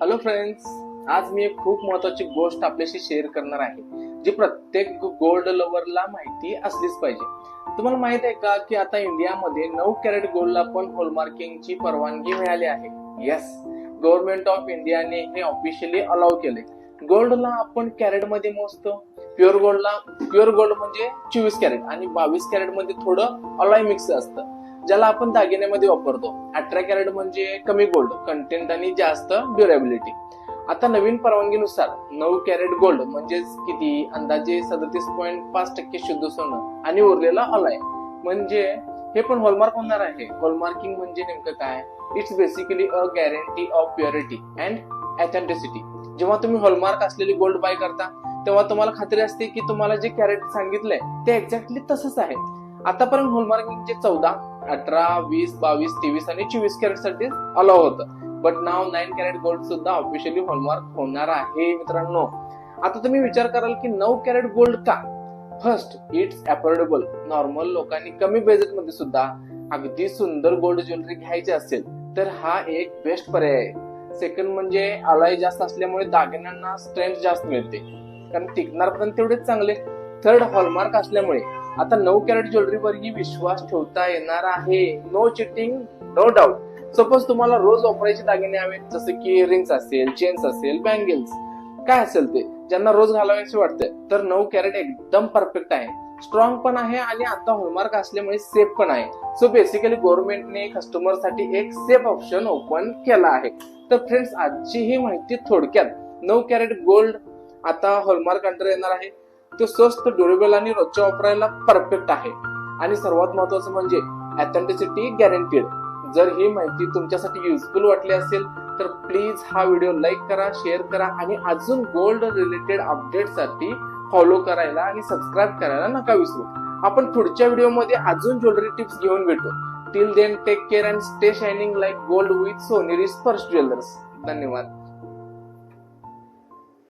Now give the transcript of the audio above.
Hello friends आज मी एक खूप महत्वाची गोष्ट आपल्याशी शेअर करणार आहे जी प्रत्येक गोल्ड लव्हरला माहिती असलीच पाहिजे. तुम्हाला माहीत आहे का की आता इंडियामध्ये नऊ कॅरेट गोल्डला पण होलमार्किंगची परवानगी मिळाली आहे? येस गव्हर्नमेंट ऑफ इंडियाने हे ऑफिशियली अलाव केले गोल्डला आपण कॅरेटमध्ये मोजतो. प्युअर गोल्डला प्युअर गोल्ड म्हणजे चोवीस कॅरेट आणि बावीस कॅरेटमध्ये थोडं अलॉय मिक्स असतं. ज्याला आपण दागिन्यामध्ये वापरतो. अठरा कॅरेट म्हणजे कमी गोल्ड कंटेंट आणि जास्त ड्युरेबिलिटी आता नवीन परवानगीनुसार नऊ कॅरेट गोल्ड म्हणजेच किती? अंदाजे सदतीस पॉईंट पाच टक्के शुद्ध सोनं आणि उरलेला अलॉय म्हणजे हे पण हॉलमार्क होणार आहे. हॉलमार्किंग म्हणजे नेमकं काय? It's basically a guarantee of purity and authenticity जेव्हा तुम्ही हॉलमार्क असलेली गोल्ड बाय करता तेव्हा तुम्हाला खात्री असते की तुम्हाला जे कॅरेट सांगितलंय ते एक्झॅक्टली तसंच आहे. आतापर्यंत हॉलमार्किंगचे चौदा अठरा वीस बावीस तेवीस आणि चोवीस कॅरेटसाठी अलाव होतं. But now nine carat gold सुद्धा ऑफिशियली हॉलमार्क होणार आहे मित्रांनो. आता तुम्ही विचार कराल की नऊ कॅरेट गोल्ड का? फर्स्ट इट्स अफोर्डेबल नॉर्मल लोकांनी कमी बजेटमध्ये सुद्धा अगदी सुंदर गोल्ड ज्वेलरी घ्यायची असेल तर हा एक बेस्ट पर्याय आहे. सेकंड म्हणजे अलॉय जास्त असल्यामुळे दागिन्यांना स्ट्रेंथ जास्त मिळते. कारण टिकणार पण तेवढेच चांगले. थर्ड हॉलमार्क असल्यामुळे आता नऊ कॅरेट ज्वेलरीवरही विश्वास ठेवता येणार आहे. No cheating no doubt suppose तुम्हाला रोज वापरायचे दागिने हवेत जसं की रिंग्स असेल चेन्स असेल बँगल्स काय असेल ते? ज्यांना रोज घालावायचे वाटते तर नऊ कॅरेट एकदम परफेक्ट आहे. स्ट्रॉंग पण आहे आणि आता हॉलमार्क असल्यामुळे सेफ पण आहे. सो बेसिकली गव्हर्नमेंटने कस्टमरसाठी एक सेफ ऑप्शन ओपन केला आहे. तर फ्रेंड्स आजची ही माहिती थोडक्यात. नऊ कॅरेट गोल्ड आता हॉलमार्क अंडर येणार आहे. ते स्वस्त ड्युरेबल आणि रोजच्या वापरायला परफेक्ट आहे. आणि सर्वात महत्वाचं म्हणजे ऍथेंटिसिटी गॅरंटीड जर ही माहिती तुमच्यासाठी युजफुल वाटली असेल तर प्लीज हा व्हिडिओ लाईक करा शेअर करा आणि अजून गोल्ड रिलेटेड अपडेटसाठी फॉलो करायला आणि सबस्क्राईब करायला नका विसरू. आपण पुढच्या व्हिडिओमध्ये अजून ज्वेलरी टिप्स घेऊन भेटू. Till then take care and stay shining like gold with Soneri Sparsh jewellers धन्यवाद.